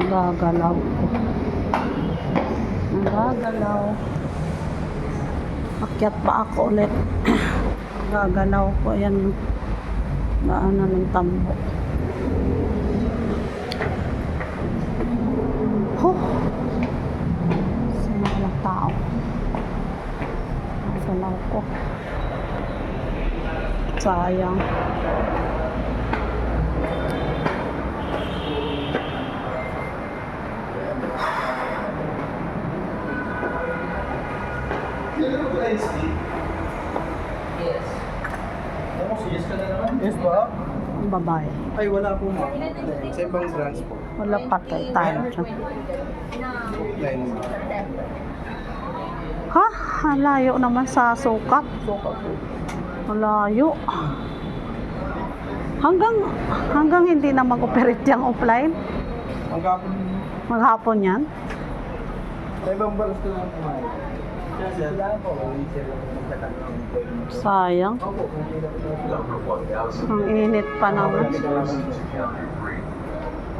Nagagalaw ko. Nagagalaw. Akyat pa ako ulit. Nagagalaw ko. Ayan yung daanan ng tambo. Huh! Sino walang tao? Nagagalaw ko. Sayang. Yes ba? Ang babae. Ay, wala po ma'am. Sa ibang branch po. Wala tayo dyan. Line. Ha? Ang layo naman sa sukat. Po. Malayo. Hanggang hanggang hindi na mag-operate yung offline. Ang gapon Maghapon yan. sa ibang branch ko lang po Sayang. Ang init pa naman.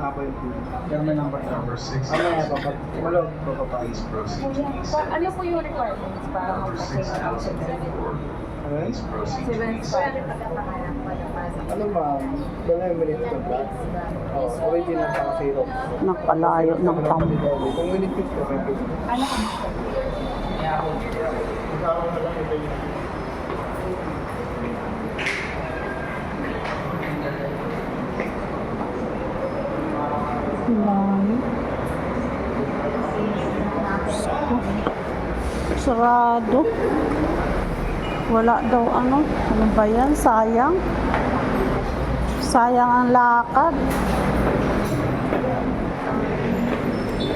Hapon po. Yung may number number 6. Ano po ano yung requirements para mag-apply ng Ano? Seven star. Ano ma'am? Dala yung minute ko ba? Oh, original sa zero. Nakalayo ng tambo. Kung minute ko po, may pwede. Ano? Layo. Sarado. Wala daw ano. Ano ba yan? Sayang. Sayang ang lakad.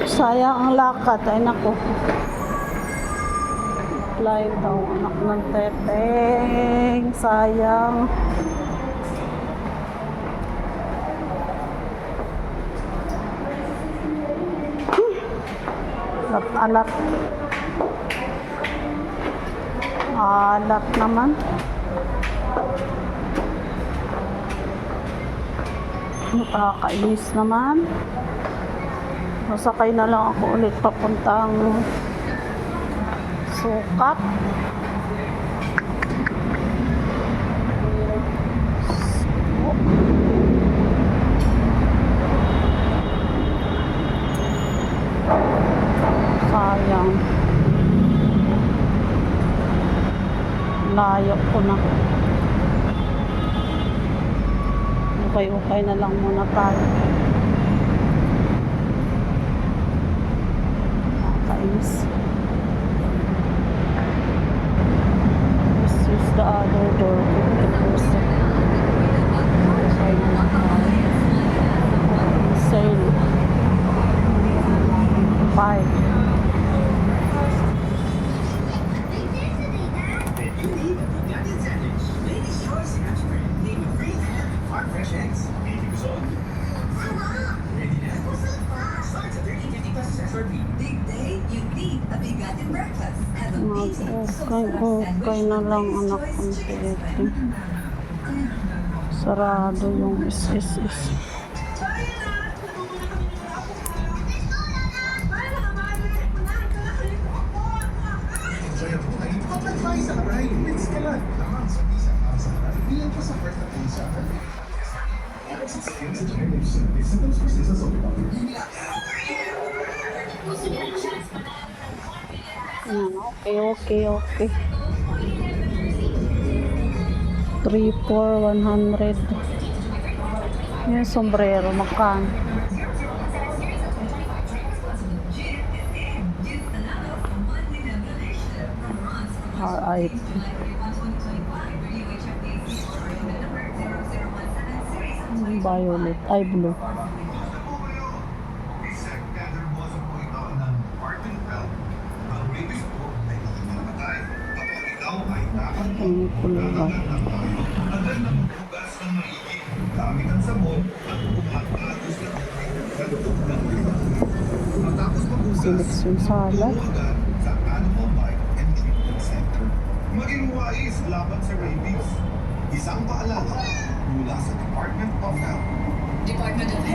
Sayang ang lakad. Ay nako. Apply daw anak ng teteng. Sayang. Alat, alat. Alat naman. Nakakainis naman. Masakay na lang ako ulit papuntang sukat. Sayang. Layo ko na. Okay-okay na lang muna tayo. Nakakainis. The other door. Mag-okay na lang anak kong tete. Sarado yung SSS. Kapag tayo Ayan, okay, okay, okay. 3, 4, 100. Yung sombrero, magkano? RIP. Violet, ay blue. Gather mo sa po ito ng Martin Feld. Ang rapist po ay hindi namatay. Kapag ikaw ay dapat Ang kulay. agad na maghugas ng maigi. Gamit ang sabon at umatagos na kaloob ng lima. Matapos maghugas, Selection salad. Maging wais laban sa rabies. Isang paalala mula sa Department of Health. Department of Health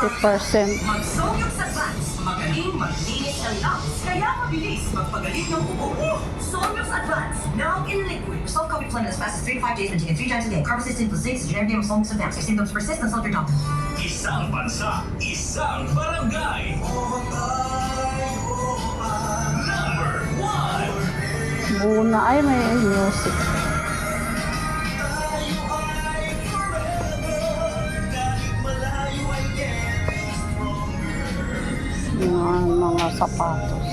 50%. Magsonyok sa Advance, magaling maglinis ng lungs, kaya mabilis magpagaling ng ubo. Sonyos Advance, now in liquid. Solve COVID in as fast as 3 to 5 days and taken 3 times a day. Carbon-resistant plus zinc is generic name of Advance. If symptoms persist, consult your doctor. Isang bansa, isang barangay. Number one. Buna ay may music. Sapatos.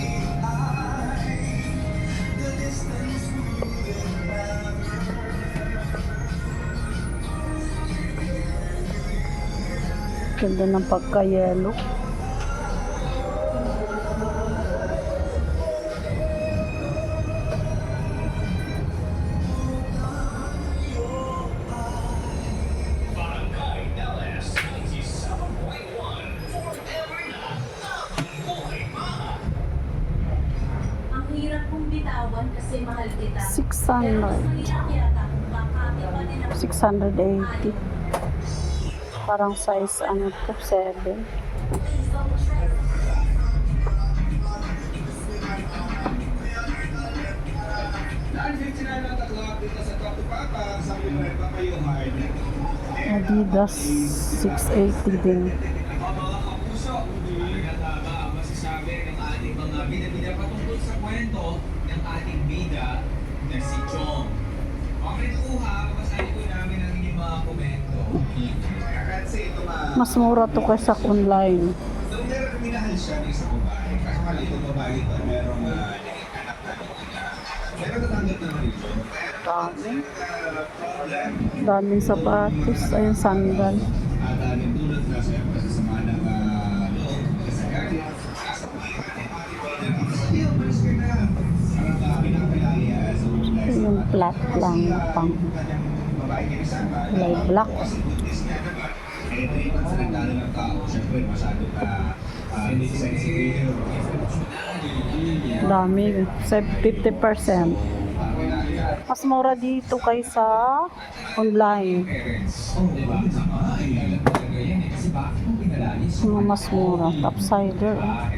Ganda ng pagka-yellow. 600 680 parang size ano to 7 Adidas 680 din. Masasabi ng ating mga binabida patungkol sa kwento ng ating bida na si Chong. Okay, tuha, babasahin ko namin ang inyong mga komento. Kasi ito ma... Mas mura to kaysa online. Nung meron minahal siya ng isang babae, kaso mali itong babae ito, merong uh, naging anak na nila. Pero natanggap naman ito. Pero Dami. Daming sapatos. Ayun, sandal. at uh, nagdulot na siya tao. Siyempre, masyado ka uh, sensitive. Dami. Sa 50%. Mas mura dito kaysa online. Mas mura. Topsider. Ah,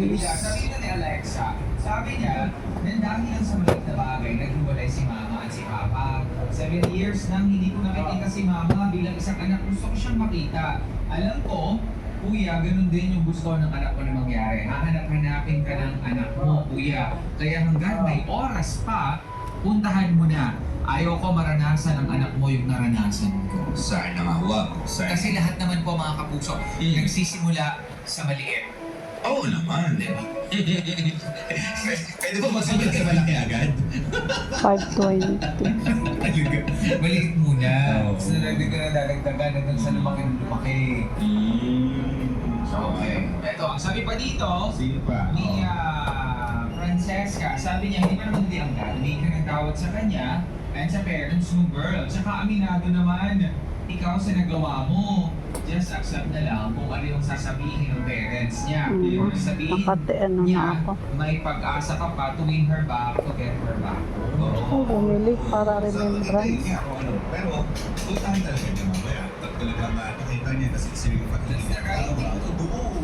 bida. Sabi na ni Alexa, sabi niya, nang dahil lang sa maliit na bagay, naghiwalay si mama at si papa. Seven years nang hindi ko nakikita si mama bilang isang anak. Gusto ko siyang makita. Alam ko, Kuya, ganun din yung gusto ng anak ko na mangyari. Hahanap-hanapin ka ng anak mo, kuya. Kaya hanggang may oras pa, puntahan mo na. Ayaw ko maranasan ng anak mo yung naranasan ko. Sana nga wag. Sana. Kasi lahat naman po mga kapuso, Mm. nagsisimula sa maliit. Oo naman, di ba? Pwede ba magsabi ka malaki agad? 520. Talaga. Maliit muna. Oo. Tapos nalagdag ka na dadagdagan hanggang sa lumaki ng lumaki. Okay. Ito, ang sabi pa dito, Sino pa? ni ah, Francesca, sabi niya, hindi pa naman hindi ang gagawin ka ng tawad sa kanya and sa parents mo, girl. Tsaka aminado naman, ikaw sa nagawa mo. Just accept na lang kung ano yung sasabihin ng parents niya. Mm. Kung sasabihin Nakati ano na niya, ako. may pag-asa ka pa to win her back, to get her back. Oh, bumili para remembrance. Kaya ako ano, pero puntahan talaga niya mamaya. Talagang uh, nakita niya kasi sila yung pagkakas niya. Oo, di